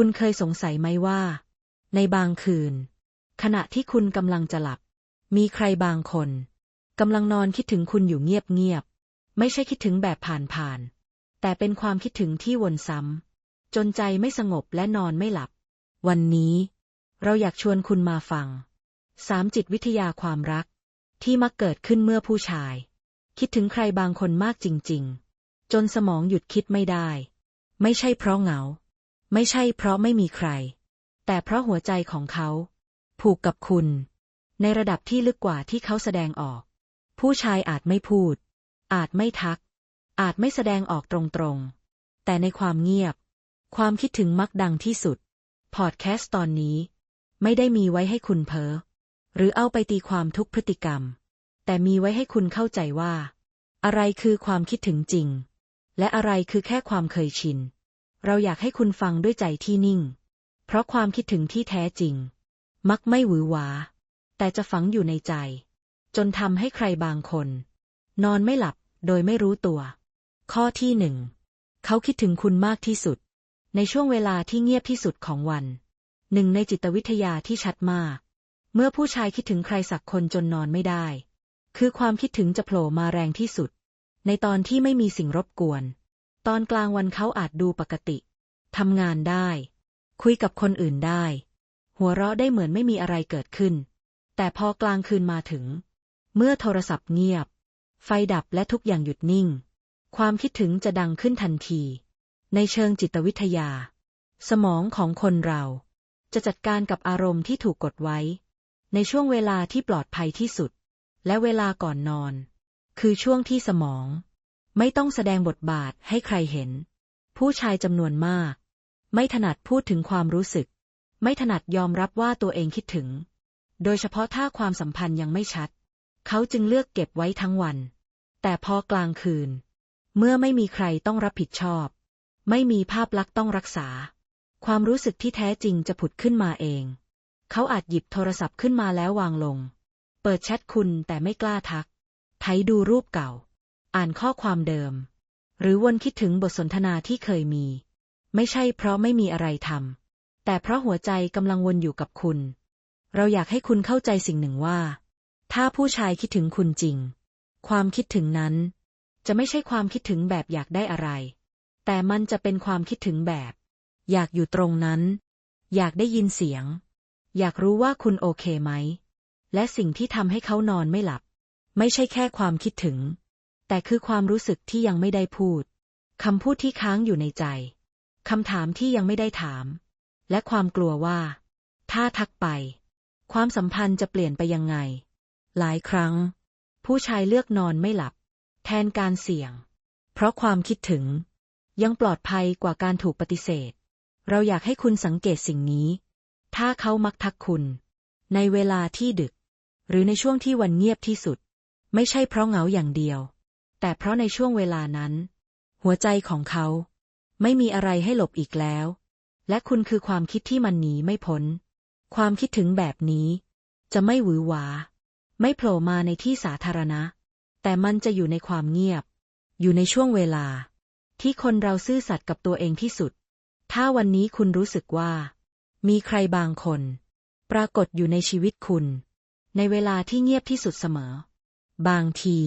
คุณเคยสงสัยไหมว่า ในบางคืน ขณะที่คุณกำลังจะหลับ มีใครบางคนกำลังนอนคิดถึงคุณอยู่เงียบๆไม่ใช่คิดถึงแบบผ่านๆแต่เป็นความคิดถึงที่วนซ้ำจนใจไม่สงบและนอนไม่หลับ วันนี้ เราอยากชวนคุณมาฟังสามจิตวิทยาความรัก ที่มักเกิดขึ้นเมื่อผู้ชาย คิดถึงใครบางคนมากจริง ๆ จนสมองหยุดคิดไม่ได้ ไม่ใช่เพราะเหงา ไม่ใช่เพราะไม่มีใคร แต่เพราะหัวใจของเขา ผูกกับคุณ ในระดับที่ลึกกว่าที่เขาแสดงออก ผู้ชายอาจไม่พูด อาจไม่ทัก อาจไม่แสดงออกตรงๆ แต่ในความเงียบ ความคิดถึงมักดังที่สุด พอดแคสต์ตอนนี้ ไม่ได้มีไว้ให้คุณเพ้อหรือเอาไปตีความทุกพฤติกรรม แต่มีไว้ให้คุณเข้าใจว่า อะไรคือความคิดถึงจริง และอะไรคือแค่ความเคยชิน เราอยากให้คุณฟังด้วยใจที่นิ่ง เพราะความคิดถึงที่แท้จริง มักไม่หวือหวา แต่จะฝังอยู่ในใจ จนทำให้ใครบางคน นอนไม่หลับโดยไม่รู้ตัว ข้อที่หนึ่งเขาคิดถึงคุณมากที่สุด ในช่วงเวลาที่เงียบที่สุดของวัน หนึ่งในจิตวิทยาที่ชัดมาก เมื่อผู้ชายคิดถึงใครสักคนจนนอนไม่ได้ คือความคิดถึงจะโผล่มาแรงที่สุด ในตอนที่ไม่มีสิ่งรบกวน ตอนกลางวันเขาอาจดูปกติทำงานได้ คุยกับคนอื่นได้ หัวเราะได้เหมือนไม่มีอะไรเกิดขึ้น แต่พอกลางคืนมาถึง เมื่อโทรศัพท์เงียบ ไฟดับและทุกอย่างหยุดนิ่ง ความคิดถึงจะดังขึ้นทันที ในเชิงจิตวิทยา สมองของคนเรา จะจัดการกับอารมณ์ที่ถูกกดไว้ ในช่วงเวลาที่ปลอดภัยที่สุด และเวลาก่อนนอน คือช่วงที่สมอง ไม่ต้องแสดงบทบาทให้ใครเห็น ผู้ชายจำนวนมาก ไม่ถนัดพูดถึงความรู้สึก ไม่ถนัดยอมรับว่าตัวเองคิดถึง โดยเฉพาะถ้าความสัมพันธ์ยังไม่ชัด เขาจึงเลือกเก็บไว้ทั้งวัน แต่พอกลางคืน เมื่อไม่มีใครต้องรับผิดชอบ ไม่มีภาพลักษณ์ต้องรักษา ความรู้สึกที่แท้จริงจะผุดขึ้นมาเอง เขาอาจหยิบโทรศัพท์ขึ้นมาแล้ววางลง เปิดแชทคุณแต่ไม่กล้าทัก ไถดูรูปเก่า อ่านข้อความเดิม หรือวนคิดถึงบทสนทนาที่เคยมี ไม่ใช่เพราะไม่มีอะไรทำแต่เพราะหัวใจกำลังวนอยู่กับคุณ เราอยากให้คุณเข้าใจสิ่งหนึ่งว่า ถ้าผู้ชายคิดถึงคุณจริง ความคิดถึงนั้น จะไม่ใช่ความคิดถึงแบบอยากได้อะไร แต่มันจะเป็นความคิดถึงแบบ อยากอยู่ตรงนั้น อยากได้ยินเสียง อยากรู้ว่าคุณโอเคไหม และสิ่งที่ทำให้เขานอนไม่หลับ ไม่ใช่แค่ความคิดถึง แต่คือความรู้สึกที่ยังไม่ได้พูด คำพูดที่ค้างอยู่ในใจ คำถามที่ยังไม่ได้ถาม และความกลัวว่า ถ้าทักไป ความสัมพันธ์จะเปลี่ยนไปยังไง หลายครั้ง ผู้ชายเลือกนอนไม่หลับ แทนการเสี่ยง เพราะความคิดถึง ยังปลอดภัยกว่าการถูกปฏิเสธ เราอยากให้คุณสังเกตสิ่งนี้ ถ้าเขามักทักคุณ ในเวลาที่ดึก หรือในช่วงที่วันเงียบที่สุด ไม่ใช่เพราะเหงาอย่างเดียว แต่เพราะในช่วงเวลานั้น หัวใจของเขา ไม่มีอะไรให้หลบอีกแล้ว และคุณคือความคิดที่มันหนีไม่พ้น ความคิดถึงแบบนี้ จะไม่หวือหวา ไม่โผล่มาในที่สาธารณะ แต่มันจะอยู่ในความเงียบ อยู่ในช่วงเวลา ที่คนเราซื่อสัตย์กับตัวเองที่สุด ถ้าวันนี้คุณรู้สึกว่า มีใครบางคน ปรากฏอยู่ในชีวิตคุณ ในเวลาที่เงียบที่สุดเสมอ บางที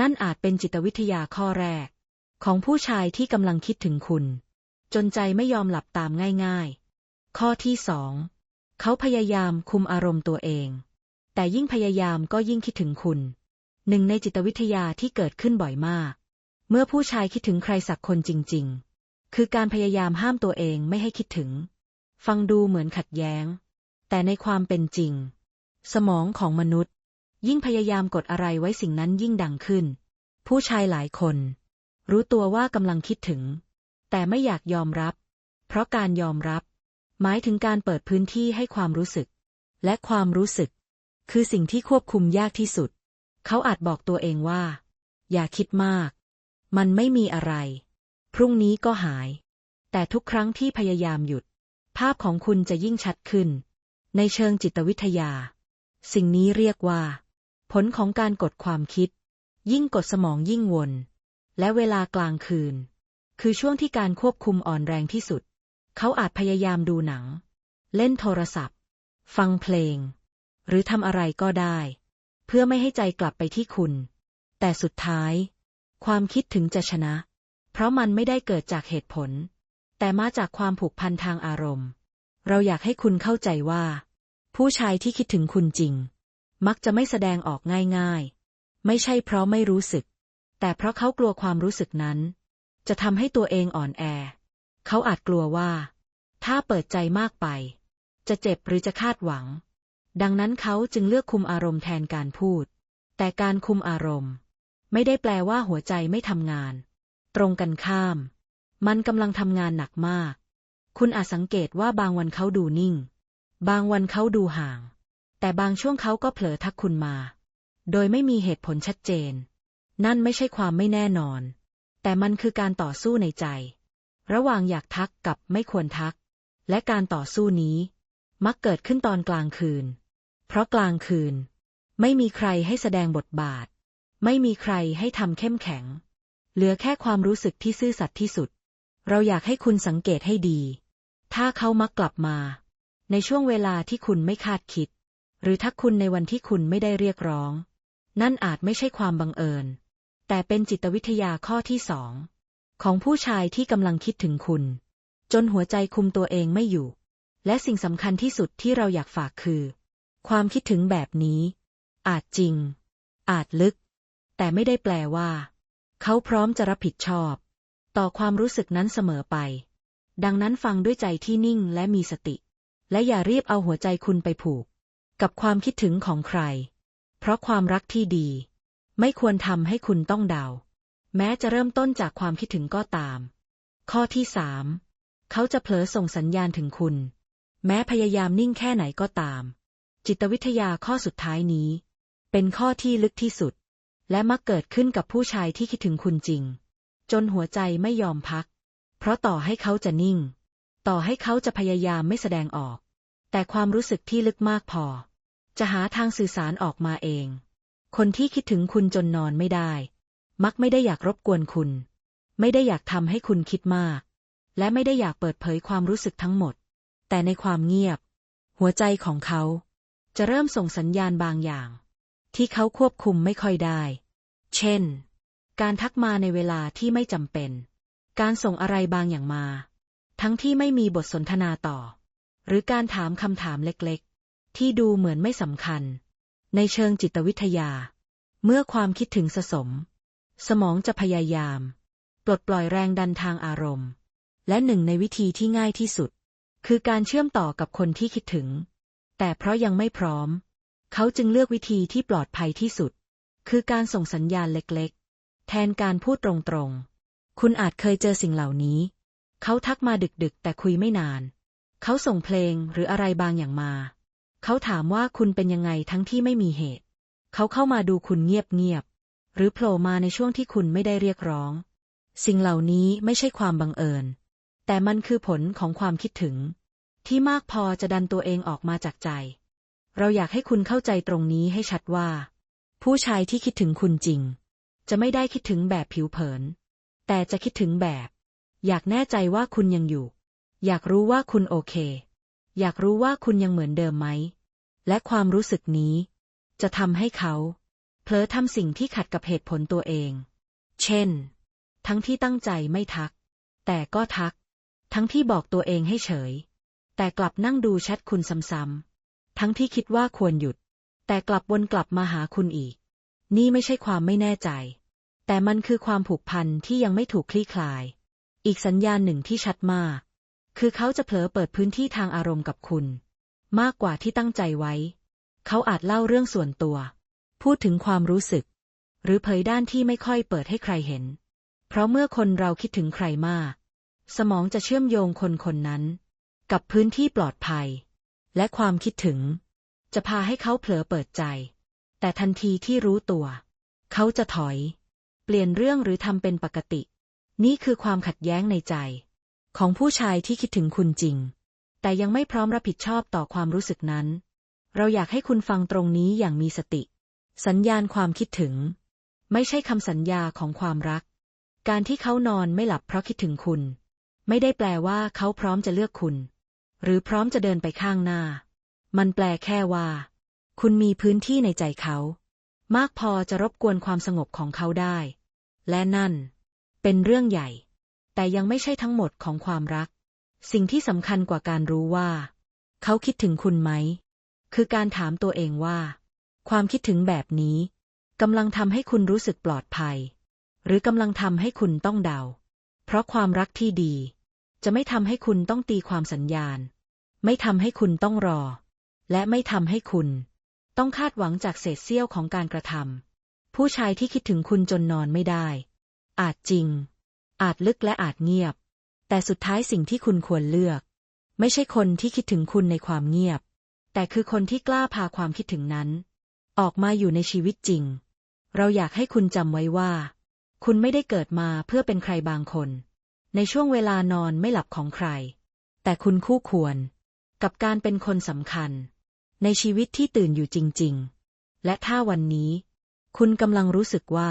นั่นอาจเป็นจิตวิทยาข้อแรก ของผู้ชายที่กำลังคิดถึงคุณ จนใจไม่ยอมหลับตามง่ายๆ ข้อที่สองเขาพยายามคุมอารมณ์ตัวเอง แต่ยิ่งพยายามก็ยิ่งคิดถึงคุณ หนึ่งในจิตวิทยาที่เกิดขึ้นบ่อยมาก เมื่อผู้ชายคิดถึงใครสักคนจริง ๆ คือการพยายามห้ามตัวเองไม่ให้คิดถึง ฟังดูเหมือนขัดแย้ง แต่ในความเป็นจริง สมองของมนุษย์ ยิ่งพยายามกดอะไรไว้สิ่งนั้นยิ่งดังขึ้น ผู้ชายหลายคน รู้ตัวว่ากำลังคิดถึง แต่ไม่อยากยอมรับ เพราะการยอมรับ หมายถึงการเปิดพื้นที่ให้ความรู้สึก และความรู้สึก คือสิ่งที่ควบคุมยากที่สุด เขาอาจบอกตัวเองว่า อย่าคิดมาก มันไม่มีอะไร พรุ่งนี้ก็หาย แต่ทุกครั้งที่พยายามหยุด ภาพของคุณจะยิ่งชัดขึ้น ในเชิงจิตวิทยา สิ่งนี้เรียกว่า ผลของการกดความคิด ยิ่งกดสมองยิ่งวน และเวลากลางคืน คือช่วงที่การควบคุมอ่อนแรงที่สุด เขาอาจพยายามดูหนัง เล่นโทรศัพท์ ฟังเพลง หรือทำอะไรก็ได้ เพื่อไม่ให้ใจกลับไปที่คุณ แต่สุดท้าย ความคิดถึงจะชนะ เพราะมันไม่ได้เกิดจากเหตุผล แต่มาจากความผูกพันทางอารมณ์ เราอยากให้คุณเข้าใจว่า ผู้ชายที่คิดถึงคุณจริง มักจะไม่แสดงออกง่ายๆ ไม่ใช่เพราะไม่รู้สึก แต่เพราะเขากลัวความรู้สึกนั้น จะทำให้ตัวเองอ่อนแอ เขาอาจกลัวว่า ถ้าเปิดใจมากไป จะเจ็บหรือจะคาดหวัง ดังนั้นเขาจึงเลือกคุมอารมณ์แทนการพูด แต่การคุมอารมณ์ ไม่ได้แปลว่าหัวใจไม่ทำงาน ตรงกันข้าม มันกำลังทำงานหนักมาก คุณอาจสังเกตว่าบางวันเขาดูนิ่ง บางวันเขาดูห่าง แต่บางช่วงเขาก็เผลอทักคุณมา โดยไม่มีเหตุผลชัดเจน นั่นไม่ใช่ความไม่แน่นอน แต่มันคือการต่อสู้ในใจ ระหว่างอยากทักกับไม่ควรทัก และการต่อสู้นี้ มักเกิดขึ้นตอนกลางคืน เพราะกลางคืน ไม่มีใครให้แสดงบทบาท ไม่มีใครให้ทำเข้มแข็ง เหลือแค่ความรู้สึกที่ซื่อสัตย์ที่สุด เราอยากให้คุณสังเกตให้ดี ถ้าเขามักกลับมา ในช่วงเวลาที่คุณไม่คาดคิด หรือทักคุณในวันที่คุณไม่ได้เรียกร้อง นั่นอาจไม่ใช่ความบังเอิญ แต่เป็นจิตวิทยาข้อที่สองของผู้ชายที่กำลังคิดถึงคุณ จนหัวใจคุมตัวเองไม่อยู่ และสิ่งสำคัญที่สุดที่เราอยากฝากคือ ความคิดถึงแบบนี้ อาจจริง อาจลึก แต่ไม่ได้แปลว่า เขาพร้อมจะรับผิดชอบ ต่อความรู้สึกนั้นเสมอไป ดังนั้นฟังด้วยใจที่นิ่งและมีสติ และอย่ารีบเอาหัวใจคุณไปผูก กับความคิดถึงของใคร เพราะความรักที่ดี ไม่ควรทำให้คุณต้องเดา แม้จะเริ่มต้นจากความคิดถึงก็ตาม ข้อที่สามเขาจะเผลอส่งสัญญาณถึงคุณ แม้พยายามนิ่งแค่ไหนก็ตาม จิตวิทยาข้อสุดท้ายนี้ เป็นข้อที่ลึกที่สุด และมักเกิดขึ้นกับผู้ชายที่คิดถึงคุณจริง จนหัวใจไม่ยอมพัก เพราะต่อให้เขาจะนิ่ง ต่อให้เขาจะพยายามไม่แสดงออก แต่ความรู้สึกที่ลึกมากพอ จะหาทางสื่อสารออกมาเอง คนที่คิดถึงคุณจนนอนไม่ได้ มักไม่ได้อยากรบกวนคุณ ไม่ได้อยากทำให้คุณคิดมาก และไม่ได้อยากเปิดเผยความรู้สึกทั้งหมด แต่ในความเงียบ หัวใจของเขา จะเริ่มส่งสัญญาณบางอย่าง ที่เขาควบคุมไม่ค่อยได้ เช่น การทักมาในเวลาที่ไม่จำเป็น การส่งอะไรบางอย่างมา ทั้งที่ไม่มีบทสนทนาต่อ หรือการถามคำถามเล็กๆ ที่ดูเหมือนไม่สำคัญ ในเชิงจิตวิทยา เมื่อความคิดถึงสะสม สมองจะพยายาม ปลดปล่อยแรงดันทางอารมณ์ และหนึ่งในวิธีที่ง่ายที่สุด คือการเชื่อมต่อกับคนที่คิดถึง แต่เพราะยังไม่พร้อม เขาจึงเลือกวิธีที่ปลอดภัยที่สุด คือการส่งสัญญาณเล็กๆ แทนการพูดตรงๆ คุณอาจเคยเจอสิ่งเหล่านี้ เขาทักมาดึกๆ แต่คุยไม่นาน เขาส่งเพลงหรืออะไรบางอย่างมา เขาถามว่าคุณเป็นยังไงทั้งที่ไม่มีเหตุ เขาเข้ามาดูคุณเงียบๆ หรือโผล่มาในช่วงที่คุณไม่ได้เรียกร้อง สิ่งเหล่านี้ไม่ใช่ความบังเอิญ แต่มันคือผลของความคิดถึง ที่มากพอจะดันตัวเองออกมาจากใจ เราอยากให้คุณเข้าใจตรงนี้ให้ชัดว่า ผู้ชายที่คิดถึงคุณจริง จะไม่ได้คิดถึงแบบผิวเผิน แต่จะคิดถึงแบบ อยากแน่ใจว่าคุณยังอยู่ อยากรู้ว่าคุณโอเค อยากรู้ว่าคุณยังเหมือนเดิมไหม และความรู้สึกนี้ จะทำให้เขาเผลอทำสิ่งที่ขัดกับเหตุผลตัวเอง เช่น ทั้งที่ตั้งใจไม่ทัก แต่ก็ทัก ทั้งที่บอกตัวเองให้เฉย แต่กลับนั่งดูแชทคุณซ้ำๆ ทั้งที่คิดว่าควรหยุด แต่กลับวนกลับมาหาคุณอีก นี่ไม่ใช่ความไม่แน่ใจ แต่มันคือความผูกพันที่ยังไม่ถูกคลี่คลาย อีกสัญญาณหนึ่งที่ชัดมาก คือเขาจะเผลอเปิดพื้นที่ทางอารมณ์กับคุณ มากกว่าที่ตั้งใจไว้ เขาอาจเล่าเรื่องส่วนตัว พูดถึงความรู้สึก หรือเผยด้านที่ไม่ค่อยเปิดให้ใครเห็น เพราะเมื่อคนเราคิดถึงใครมาก สมองจะเชื่อมโยงคนคนนั้น กับพื้นที่ปลอดภัย และความคิดถึง จะพาให้เขาเผลอเปิดใจ แต่ทันทีที่รู้ตัว เขาจะถอย เปลี่ยนเรื่องหรือทำเป็นปกติ นี่คือความขัดแย้งในใจ ของผู้ชายที่คิดถึงคุณจริง แต่ยังไม่พร้อมรับผิดชอบต่อความรู้สึกนั้น เราอยากให้คุณฟังตรงนี้อย่างมีสติ สัญญาณความคิดถึง ไม่ใช่คำสัญญาของความรัก การที่เขานอนไม่หลับเพราะคิดถึงคุณ ไม่ได้แปลว่าเขาพร้อมจะเลือกคุณ หรือพร้อมจะเดินไปข้างหน้า มันแปลแค่ว่า คุณมีพื้นที่ในใจเขา มากพอจะรบกวนความสงบของเขาได้ และนั่น เป็นเรื่องใหญ่ แต่ยังไม่ใช่ทั้งหมดของความรัก สิ่งที่สำคัญกว่าการรู้ว่า เขาคิดถึงคุณไหม คือการถามตัวเองว่า ความคิดถึงแบบนี้กำลังทำให้คุณรู้สึกปลอดภัย หรือกำลังทำให้คุณต้องเดา เพราะความรักที่ดี จะไม่ทำให้คุณต้องตีความสัญญาณ ไม่ทำให้คุณต้องรอ และไม่ทำให้คุณ ต้องคาดหวังจากเศษเสี้ยวของการกระทำผู้ชายที่คิดถึงคุณจนนอนไม่ได้ อาจจริง อาจลึกและอาจเงียบ แต่สุดท้ายสิ่งที่คุณควรเลือก ไม่ใช่คนที่คิดถึงคุณในความเงียบ แต่คือคนที่กล้าพาความคิดถึงนั้น ออกมาอยู่ในชีวิตจริง เราอยากให้คุณจำไว้ว่า คุณไม่ได้เกิดมาเพื่อเป็นใครบางคน ในช่วงเวลานอนไม่หลับของใคร แต่คุณคู่ควร กับการเป็นคนสำคัญ ในชีวิตที่ตื่นอยู่จริง ๆ และถ้าวันนี้ คุณกำลังรู้สึกว่า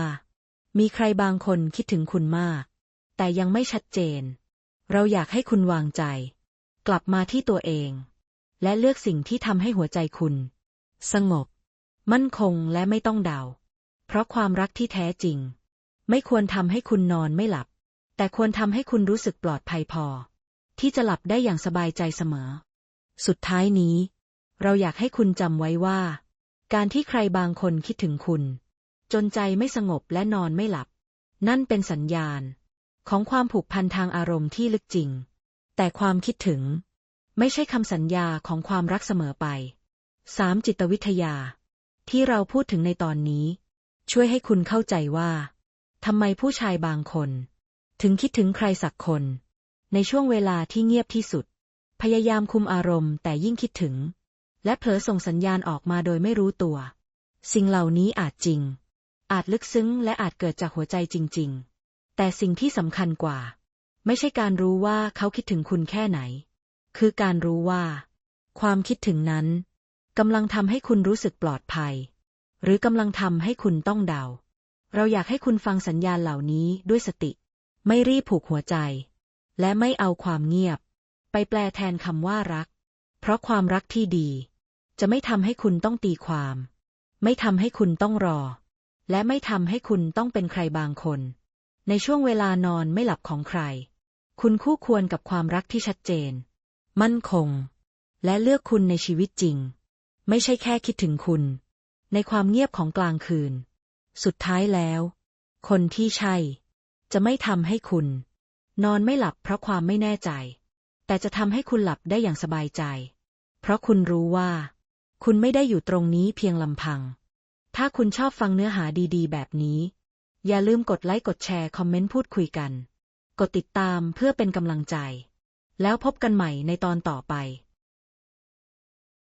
มีใครบางคนคิดถึงคุณมาก แต่ยังไม่ชัดเจน เราอยากให้คุณวางใจ กลับมาที่ตัวเอง และเลือกสิ่งที่ทำให้หัวใจคุณ สงบ มั่นคงและไม่ต้องเดา เพราะความรักที่แท้จริง ไม่ควรทำให้คุณนอนไม่หลับ แต่ควรทำให้คุณรู้สึกปลอดภัยพอ ที่จะหลับได้อย่างสบายใจเสมอ สุดท้ายนี้ เราอยากให้คุณจำไว้ว่า การที่ใครบางคนคิดถึงคุณ จนใจไม่สงบและนอนไม่หลับ นั่นเป็นสัญญาณ ของความผูกพันทางอารมณ์ที่ลึกจริง แต่ความคิดถึง ไม่ใช่คำสัญญาของความรักเสมอไปสามจิตวิทยา ที่เราพูดถึงในตอนนี้ ช่วยให้คุณเข้าใจว่าทำไมผู้ชายบางคน ถึงคิดถึงใครสักคน ในช่วงเวลาที่เงียบที่สุด พยายามคุมอารมณ์แต่ยิ่งคิดถึง และเผลอส่งสัญญาณออกมาโดยไม่รู้ตัว สิ่งเหล่านี้อาจจริง อาจลึกซึ้งและอาจเกิดจากหัวใจจริง ๆ แต่สิ่งที่สำคัญกว่า ไม่ใช่การรู้ว่าเขาคิดถึงคุณแค่ไหน คือการรู้ว่า ความคิดถึงนั้นกำลังทำให้คุณรู้สึกปลอดภัย หรือกำลังทำให้คุณต้องเดา เราอยากให้คุณฟังสัญญาณเหล่านี้ด้วยสติ ไม่รีบผูกหัวใจ และไม่เอาความเงียบ ไปแปลแทนคำว่ารัก เพราะความรักที่ดี จะไม่ทำให้คุณต้องตีความ ไม่ทำให้คุณต้องรอ และไม่ทำให้คุณต้องเป็นใครบางคน ในช่วงเวลานอนไม่หลับของใคร คุณคู่ควรกับความรักที่ชัดเจน มั่นคง และเลือกคุณในชีวิตจริง ไม่ใช่แค่คิดถึงคุณ ในความเงียบของกลางคืน สุดท้ายแล้ว คนที่ใช่ จะไม่ทำให้คุณ นอนไม่หลับเพราะความไม่แน่ใจ แต่จะทำให้คุณหลับได้อย่างสบายใจ เพราะคุณรู้ว่า คุณไม่ได้อยู่ตรงนี้เพียงลำพัง ถ้าคุณชอบฟังเนื้อหาดีๆ แบบนี้ อย่าลืมกดไลค์กดแชร์คอมเมนต์พูดคุยกัน กดติดตามเพื่อเป็นกำลังใจ แล้วพบกันใหม่ในตอนต่อไป